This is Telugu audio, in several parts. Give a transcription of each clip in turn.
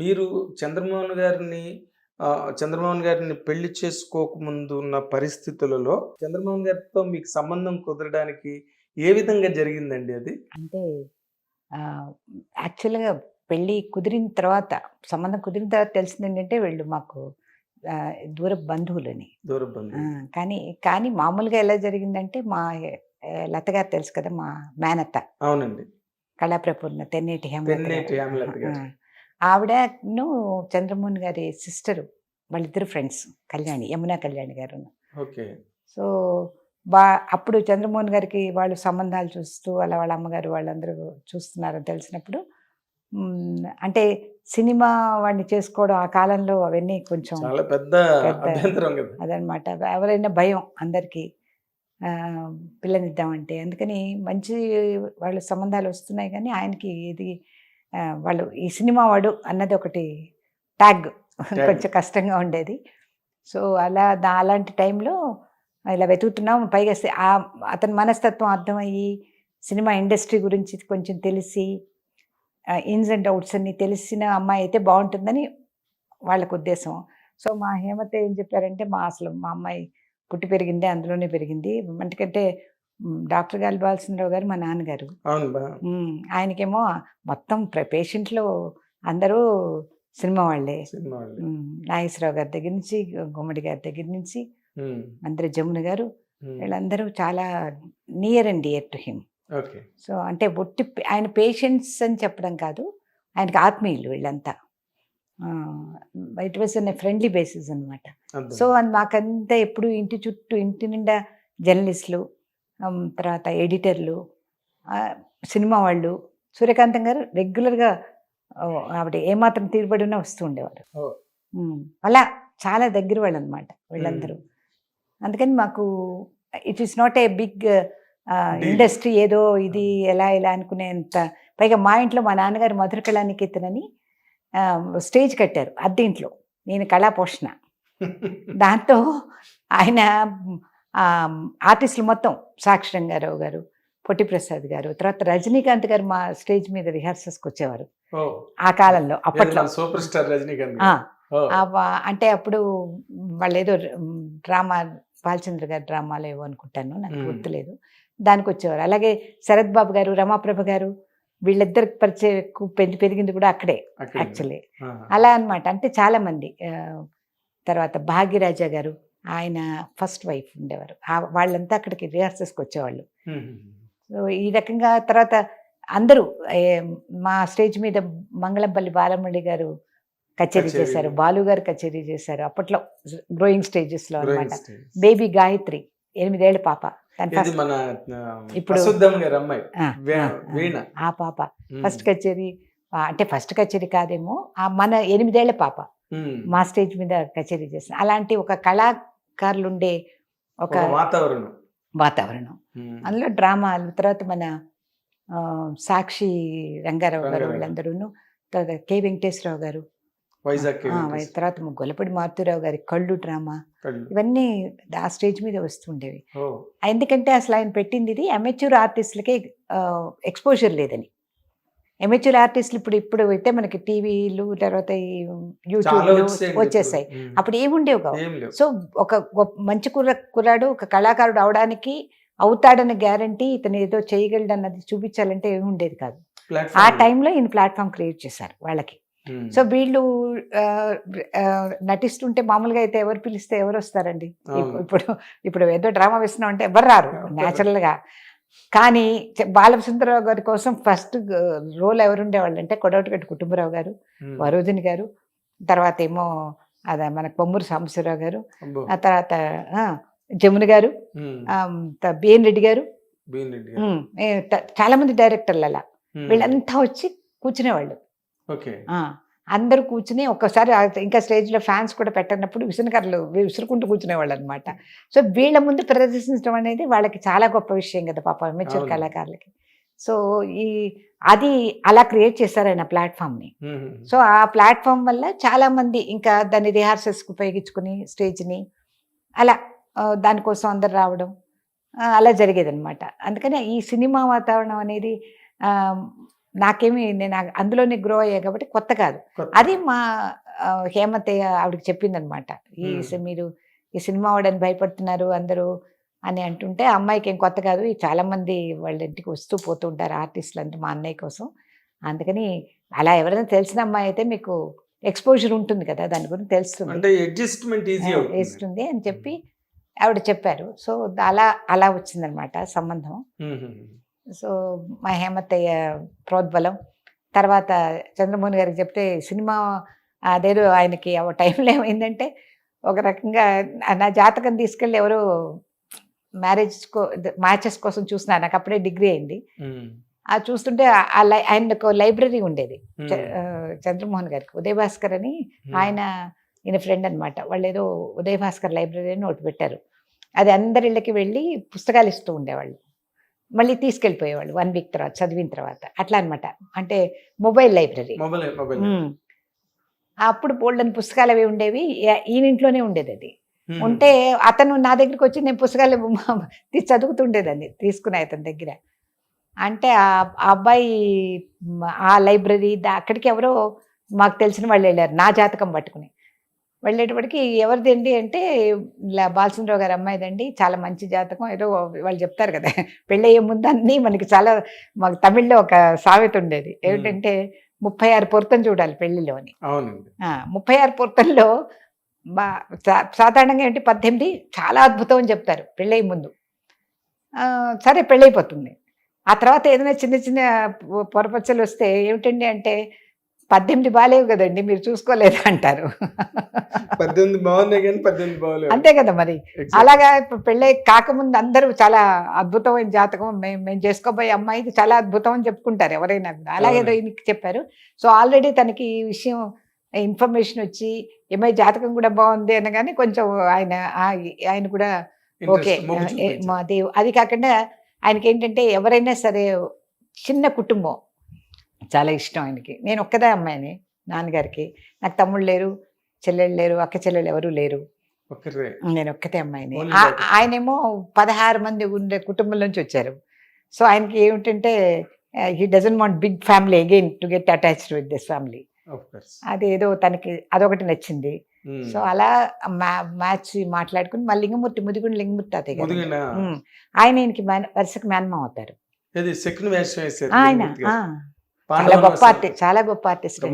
మీరు చంద్రమోహన్ గారిని చంద్రమోహన్ గారిని పెళ్ళి చేసుకోకముందు ఉన్న పరిస్థితులలో చంద్రమోహన్ గారితో మీకు సంబంధం కుదరడానికి ఏ విధంగా జరిగిందండి అది? అంటే యాక్చువల్గా పెళ్ళి కుదిరిన తర్వాత సంబంధం కుదిరిన తర్వాత తెలిసింది ఏంటంటే వీళ్ళు మాకు దూర బంధువులని. దూర కానీ కానీ మామూలుగా ఎలా జరిగిందంటే మా లత గారు తెలుసు కదా మా మేనత్త. అవునండి. కళాప్రపూర్ణ తెన్నేటి హేమలత ఆవిడను చంద్రమోహన్ గారి సిస్టరు వాళ్ళిద్దరు ఫ్రెండ్స్ కళ్యాణి యమునా కళ్యాణి గారు ఓకే. సో వా అప్పుడు చంద్రమోహన్ గారికి వాళ్ళు సంబంధాలు చూస్తూ అలా వాళ్ళ అమ్మగారు వాళ్ళందరూ చూస్తున్నారని తెలిసినప్పుడు అంటే సినిమా వాడిని చేసుకోవడం ఆ కాలంలో అవన్నీ కొంచెం పెద్ద అదనమాట. ఎవరైనా భయం అందరికీ పిల్లనిద్దామంటే. అందుకని మంచి వాళ్ళ సంబంధాలు వస్తున్నాయి కానీ ఆయనకి ఇది వాళ్ళు ఈ సినిమా వాడు అన్నది ఒకటి ట్యాగ్. కొంచెం కష్టంగా ఉండేది. సో అలా దా అలాంటి టైంలో ఇలా వెతుకుతున్నాం. పైగా అతని మనస్తత్వం అర్థమయ్యి సినిమా ఇండస్ట్రీ గురించి కొంచెం తెలిసి ఇన్స్ అండ్ అవుట్స్ అన్ని తెలిసిన అమ్మాయి అయితే బాగుంటుందని వాళ్ళకు ఉద్దేశం. సో మా హేమత ఏం చెప్పారంటే మా అసలు మా అమ్మాయి పుట్టి పెరిగింది అందులోనే పెరిగింది. ఎందుకంటే మ్, డాక్టర్ గాలి బాలచంద్రరావు గారు మా నాన్నగారు. ఆయనకేమో మొత్తం పేషెంట్లు అందరూ సినిమా వాళ్ళే. నాగేశ్వరరావు గారి దగ్గర నుంచి గుమ్మడి గారి దగ్గర నుంచి అందరు జమున గారు వీళ్ళందరూ చాలా near and dear to him. So అంటే ఒట్టి ఆయన పేషెంట్స్ అని చెప్పడం కాదు ఆయనకి ఆత్మీయులు వీళ్ళంతా. It was on friendly basis అనమాట. సో అది మాకంతా ఎప్పుడు ఇంటి చుట్టూ ఇంటి నిండా జర్నలిస్టులు తర్వాత ఎడిటర్లు సినిమా వాళ్ళు సూర్యకాంతం గారు రెగ్యులర్గా ఆవిడ ఏమాత్రం తీరుబడి ఉన్నా వస్తూ ఉండేవారు. అలా చాలా దగ్గర వాళ్ళు అనమాట వీళ్ళందరూ అందుకని మాకు it is not a big. Industry ఏదో ఇది ఎలా ఇలా అనుకునేంత పైగా మా ఇంట్లో మా నాన్నగారు మధుర కళానికేతనని స్టేజ్ కట్టారు అద్దె ఇంట్లో నేను కళా పోషణ దాంతో ఆయన ఆర్టిస్టులు మొత్తం సాక్షి రంగారావు గారు పొట్టి ప్రసాద్ గారు తర్వాత రజనీకాంత్ గారు మా స్టేజ్ మీద రిహార్సల్స్కి వచ్చేవారు. ఆ కాలంలో అప్పట్లో. సూపర్ స్టార్ రజనీకాంత్ అంటే అప్పుడు వాళ్ళు ఏదో డ్రామా బాలచంద్ర గారి డ్రామాలో ఏవో అనుకుంటాను నాకు. గుర్తులేదు. దానికి వచ్చేవారు అలాగే శరత్ బాబు గారు రమాప్రభ గారు వీళ్ళిద్దరికి పరిచయం ఎక్కువ పెరిగి- పెరిగింది కూడా అక్కడే. యాక్చువల్లీ. అలా అన్నమాట. అంటే చాలా మంది ఆ, తర్వాత భాగ్యరాజా గారు ఆయన ఫస్ట్ వైఫ్ ఉండేవారు. వాళ్ళంతా అక్కడికి రిహార్సల్స్కి వచ్చేవాళ్ళు. సో ఈ రకంగా తర్వాత అందరూ మా స్టేజ్ మీద మంగళంపల్లి బాలమురళి గారు కచేరీ. చేశారు బాలు గారు కచేరీ చేశారు. అప్పట్లో గ్రోయింగ్ స్టేజెస్లో Growing అనమాట. బేబీ గాయత్రి ఎనిమిదేళ్ళ పాప. ఇప్పుడు- ఆ, పాప. ఫస్ట్ కచేరీ అంటే ఫస్ట్ కచేరీ కాదేమో ఆ మన ఎనిమిదేళ్ళ పాప. మా స్టేజ్ మీద కచేరీ చేసిన. అలాంటి ఒక కళాకారులు ఉండే ఒక వాతావరణం. వాతావరణం. అందులో డ్రామాలు తర్వాత మన సాక్షి రంగారావు గారు. వీళ్ళందరూ తర్వాత కె వెంకటేశ్వరరావు గారు. తర్వాత గొల్లపూడి మారుతిరావు గారి కళ్ళు డ్రామా. ఇవన్నీ ఆ స్టేజ్ మీద వస్తుండేవి. ఎందుకంటే అసలు ఆయన పెట్టింది ఇది అమెచ్యూర్ ఆర్టిస్టులకే ఎక్స్పోజర్ లేదని. అమెచ్యూర్ ఆర్టిస్టులు ఇప్పుడు ఇప్పుడు అయితే మనకి టీవీలు తర్వాత యూట్యూబ్లు వచ్చేసాయి. అప్పుడు ఏముండేవి కావు. సో ఒక మంచి కుర్ర కుర్రాడు ఒక కళాకారుడు అవడానికి అవుతాడన్న గ్యారంటీ ఇతను ఏదో చేయగలడు అన్నది చూపించాలంటే ఏమి ఉండేది కాదు. ఆ టైంలో ఈయన ప్లాట్ఫామ్ క్రియేట్ చేశారు వాళ్ళకి. సో వీళ్ళు నటిస్తుంటే మామూలుగా అయితే ఎవరు పిలిస్తే ఎవరు వస్తారండి? ఇప్పుడు ఇప్పుడు ఏదో డ్రామా వేస్తున్నాం అంటే ఎవరు రారు? ఎవరు న్యాచురల్గా. కానీ బాలసుందరరావు గారి కోసం ఫస్ట్ రోల్ ఎవరు ఉండేవాళ్ళు అంటే కొడవటిగట్టు కుటుంబరావు గారు ఉమ్, వరోధిని గారు తర్వాత ఏమో అదే మన కొమ్మూరు సాంబశివరావు గారు ఆ తర్వాత జమున గారు బిఎన్ రెడ్డి గారు. చాలా మంది డైరెక్టర్లు అలా వీళ్ళంతా వచ్చి కూర్చునేవాళ్ళు. అందరూ కూర్చుని ఒక్కసారి ఇంకా స్టేజ్లో ఫ్యాన్స్ కూడా పెట్టినప్పుడు విసునకర్లు విసురుకుంటూ కూర్చునేవాళ్ళు అనమాట సో వీళ్ళ ముందు ప్రదర్శించడం అనేది వాళ్ళకి చాలా గొప్ప విషయం కదా పాప మెచ్యూర్. కళాకారులకి. సో ఈ అది అలా క్రియేట్ చేశారు ఆయన ప్లాట్ఫామ్ని సో ఆ ప్లాట్ఫామ్ వల్ల చాలా మంది ఇంకా దాన్ని రిహార్సల్స్కి ఉపయోగించుకుని స్టేజ్ని అలా దానికోసం అందరు రావడం అలా జరిగేది అనమాట అందుకని ఈ సినిమా వాతావరణం అనేది నాకేమి నేను అందులోనే గ్రో అయ్యా కాబట్టి కొత్త కాదు. అది మా హేమతయ్య ఆవిడకి చెప్పిందనమాట. ఈ మీరు ఈ సినిమా వాడని భయపడుతున్నారు అందరూ అని అంటుంటే అమ్మాయికి ఏం కొత్త కాదు. ఈ చాలా మంది వాళ్ళ ఇంటికి వస్తూ పోతూ ఉంటారు ఆర్టిస్టులు అంతా మా అన్నయ్య కోసం. అందుకని అలా ఎవరైనా తెలిసిన అమ్మాయి అయితే మీకు ఎక్స్పోజర్ ఉంటుంది కదా దాని గురించి తెలుస్తుంది. అంటే అడ్జస్ట్మెంట్ ఈజీ అవుతుంది. వేస్తుంది అని చెప్పి ఆవిడ చెప్పారు. సో అలా అలా వచ్చిందనమాట సంబంధం. సో మా హేమత్తయ్య ప్రోద్బలం. తర్వాత చంద్రమోహన్ గారికి చెప్తే సినిమా అదేదో ఆయనకి ఆ టైంలో ఏమైందంటే ఒక రకంగా నా- జాతకం తీసుకెళ్ళి ఎవరో మ్యారేజ్ కో మ్యాచెస్ కోసం చూస్తున్నారు. నాకు అప్పుడే డిగ్రీ అయింది. ఆ చూస్తుంటే ఆ- లై ఆయనకు లైబ్రరీ ఉండేది. చంద్రమోహన్ గారికి. ఉదయ్ భాస్కర్ అని ఆయన ఈయన ఫ్రెండ్ అనమాట వాళ్ళు ఏదో ఉదయ్ భాస్కర్ లైబ్రరీ అని ఒకటి పెట్టారు. అది అందరి ఇళ్ళకి వెళ్ళి పుస్తకాలు ఇస్తూ ఉండేవాళ్ళు. మళ్ళీ తీసుకెళ్ళిపోయేవాళ్ళు వన్ వీక్ తర్వాత చదివిన తర్వాత. అట్లా అన్నమాట. అంటే మొబైల్ లైబ్రరీ. అప్పుడు బోల్డని పుస్తకాలు అవి ఉండేవి ఈ- ఈయన ఇంట్లోనే ఉండేది అది. ఉంటే అతను నా దగ్గరికి వచ్చి నేను పుస్తకాలు చదువుతుండేదాన్ని తీసుకునే అతని దగ్గర. అంటే ఆ అబ్బాయి ఆ లైబ్రరీ అక్కడికి ఎవరో మాకు తెలిసిన వాళ్ళు వెళ్ళారు నా జాతకం పట్టుకుని. వెళ్ళేటప్పటికి ఎవరిదండి అంటే ఇలా బాలచంద్రరావు గారి అమ్మాయిదండి. చాలా మంచి జాతకం. ఏదో వాళ్ళు చెప్తారు కదా పెళ్ళయ్యే ముందు అన్నీ మనకి చాలా మాకు తమిళ్ళో ఒక సామెత ఉండేది. ఏమిటంటే ముప్పై ఆరు పొరుతం చూడాలి పెళ్ళిలోని ముప్పై ఆరు సా- సాధారణంగా ఏంటి పద్దెనిమిది చాలా అద్భుతం అని చెప్తారు పెళ్ళయి ముందు. సరే పెళ్ళైపోతుంది. ఆ తర్వాత ఏదైనా చిన్న చిన్న పొరపచ్చలు వస్తే ఏమిటండి అంటే పద్దెనిమిది బాగాలేవు కదండి మీరు చూసుకోలేదు అంటారు. పద్దెనిమిది బాగున్నాయి కానీ పద్దెనిమిది అంతే కదా మరి. అలాగా పెళ్ళై కాకముందు అందరూ చాలా అద్భుతమైన జాతకం మేము మేము చేసుకోబోయే అమ్మాయి ఇది చాలా అద్భుతం అని చెప్పుకుంటారు ఎవరైనా కూడా. అలాగే ఏదో ఈయనకి చెప్పారు. సో ఆల్రెడీ తనకి ఈ విషయం ఇన్ఫర్మేషన్ వచ్చి ఏమై జాతకం కూడా బాగుంది అనగానే కొంచెం ఆయన ఆయన కూడా ఓకే. మాది అది కాకుండా ఆయనకి ఏంటంటే ఎవరైనా సరే చిన్న కుటుంబం చాలా ఇష్టం ఆయనకి. నేను ఒక్కదే అమ్మాయిని నాన్నగారికి. నాకు తమ్ముళ్ళు లేరు చెల్లెళ్ళు లేరు అక్క చెల్లెళ్ళు ఎవరు లేరు. నేను ఒక్కతే అమ్మాయిని. ఆయనేమో పదహారు మంది ఉండే కుటుంబం నుంచి వచ్చారు. సో ఆయనకి ఏమిటంటే he doesn't want big family again to get attached with this family అది ఏదో తనకి అదొకటి నచ్చింది. సో అలా మ్యాచ్ మాట్లాడుకుని మా లింగమూర్తి ముదిగుండి లింగమూర్తి తాతయ్య. ముదిగిన? ఉమ్. ఆయన ఈయనకి మేన- వరుసకి మేనమామ అవుతారు ఆయన చాలా గొప్ప ఆర్టిస్ట్ చాలా గొప్ప ఆర్టిస్ట్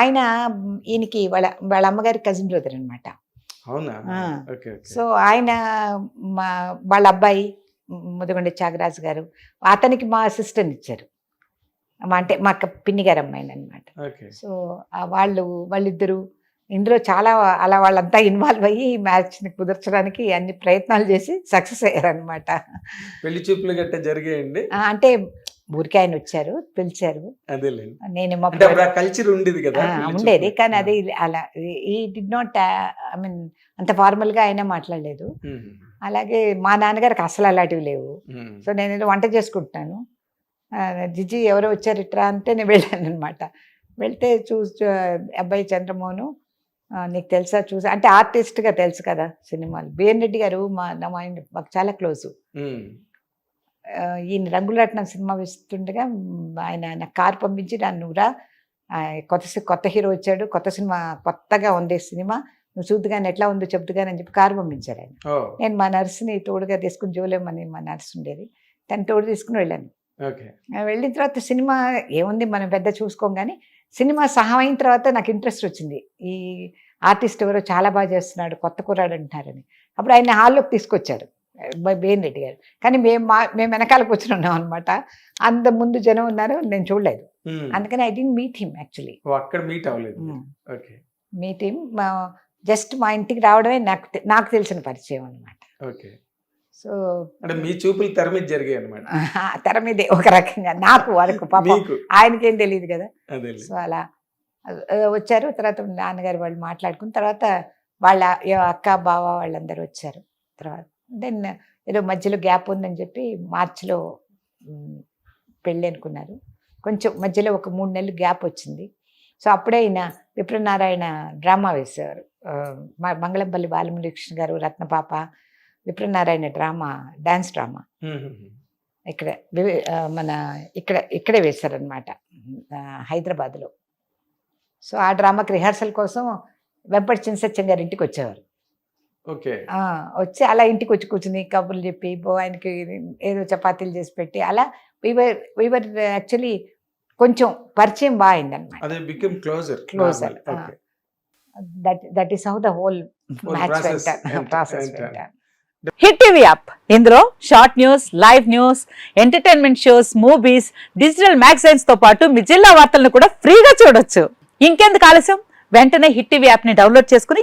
ఆయన. ఈయనకి వాళ్ళ వాళ్ళ అమ్మగారి కజిన్ బ్రదర్ అనమాట సో ఆయన మా వాళ్ళ అబ్బాయి ముదగొండ త్యాగరాజు గారు అతనికి మా అసిస్టెంట్ ఇచ్చారు. అంటే మా పిన్ని గారు అమ్మాయిని అనమాట సో వాళ్ళు వాళ్ళిద్దరు ఇందులో చాలా అలా వాళ్ళంతా ఇన్వాల్వ్ అయ్యి మ్యాచ్ని కుదర్చడానికి అన్ని ప్రయత్నాలు చేసి సక్సెస్ అయ్యారనమాట పెళ్ళి చూపులు గట్ట జరిగాయండి? అంటే ఊరికే ఆయన వచ్చారు పిలిచారు. నేనేమో ఆ కల్చర్ ఉండేది కదా ఉండేది. కానీ అది అలా ఈ డి నాట్ ఐ మీన్ అంత ఫార్మల్గా అయినా మాట్లాడలేదు. ఉమ్, అలాగే మా నాన్నగారికి అసలు అలాంటివి లేవు. సో నేను వంట చేసుకుంటున్నాను. జిజి ఎవరో వచ్చారు ఇట్రా అంటే నేను వెళ్ళాను అనమాట వెళ్తే చూసి అబ్బాయి చంద్రమోహను నీకు తెలుసా చూసా అంటే ఆర్టిస్ట్గా తెలుసు కదా సినిమాలు. బిఎన్ రెడ్డి గారు మా ఆయన మాకు చాలా క్లోజ్. ఈయన రంగులట్నం సినిమా వేస్తుండగా ఆయన నాకు కారు పంపించి నన్ను రా ఆ, కొత్త కొత్త హీరో వచ్చాడు కొత్త సినిమా కొత్తగా ఉంది సినిమా నువ్వు చూద్దుగాని ఎట్లా ఉందో చెప్తుగాని అని చెప్పి కారు పంపించారు ఆయన. నేను మా నర్సుని తోడుగా తీసుకుని జోలేమని మా నర్సు ఉండేది. తను తోడు తీసుకుని వెళ్ళాను. వెళ్ళిన తర్వాత సినిమా ఏముంది మనం పెద్ద చూసుకోం కానీ సినిమా సహా అయిన తర్వాత నాకు ఇంట్రెస్ట్ వచ్చింది. ఈ ఆర్టిస్ట్ ఎవరో చాలా బాగా చేస్తున్నాడు కొత్త కుర్రాడు అంటున్నారని. అప్పుడు ఆయన హాల్లోకి తీసుకొచ్చారు. బేన్ రెడ్డి గారు. కానీ మేము మా మేము వెనకాలకు వచ్చి ఉన్నాం అనమాట అంత ముందు జనం ఉన్నారు నేను చూడలేదు. అందుకని I didn't meet him actually. అక్కడ మీట్ అవ్వలేదు. ఓకే. మీట్ హిమ్ జస్ట్ మా ఇంటికి రావడమే నాకు నాకు తెలిసిన పరిచయం అనమాట ఓకే. సో అంటే మీ చూపులు తెర మీద జరిగాయి అనమాట తెర మీదే ఒక రకంగా. నాకు వరకు పాపం ఆయనకేం తెలియదు కదా. సో అలా వచ్చారు. తర్వాత నాన్నగారు వాళ్ళు మాట్లాడుకున్న తర్వాత వాళ్ళ అక్క బావ వాళ్ళందరూ వచ్చారు. తర్వాత దెన్ ఏదో మధ్యలో గ్యాప్ ఉందని చెప్పి మార్చిలో పెళ్ళి అనుకున్నారు. కొంచెం మధ్యలో ఒక మూడు నెలలు గ్యాప్ వచ్చింది. సో అప్పుడే ఈయన విప్రనారాయణ డ్రామా వేసేవారు. మంగళంపల్లి బాలమురకృష్ణ గారు Ratnapapa Vipranarayana drama dance drama. ఇక్కడ మన ఇక్కడ ఇక్కడే వేశారనమాట హైదరాబాద్లో. సో ఆ డ్రామాకి రిహార్సల్ కోసం వెంపటి చిన్నసత్యం గారి ఇంటికి వచ్చేవారు. వచ్చి అలా ఇంటికి వచ్చి కూర్చుని కబుర్లు చెప్పి బో ఆయనకి ఏదో చపాతీలు చేసి పెట్టి అలా వీవర్ వీవర్ యాక్చువల్లీ కొంచెం పరిచయం బాగా అదే become closer. That that is how the whole match process Hit TV app ఇందులో short news live news entertainment shows movies digital మ్యాగజైన్స్తో పాటు మీ జిల్లా వార్తలను కూడా ఫ్రీగా చూడొచ్చు. ఇంకెందుకు ఆలస్యం? వెంటనే హిట్ టీవీ యాప్ని డౌన్లోడ్ చేసుకుని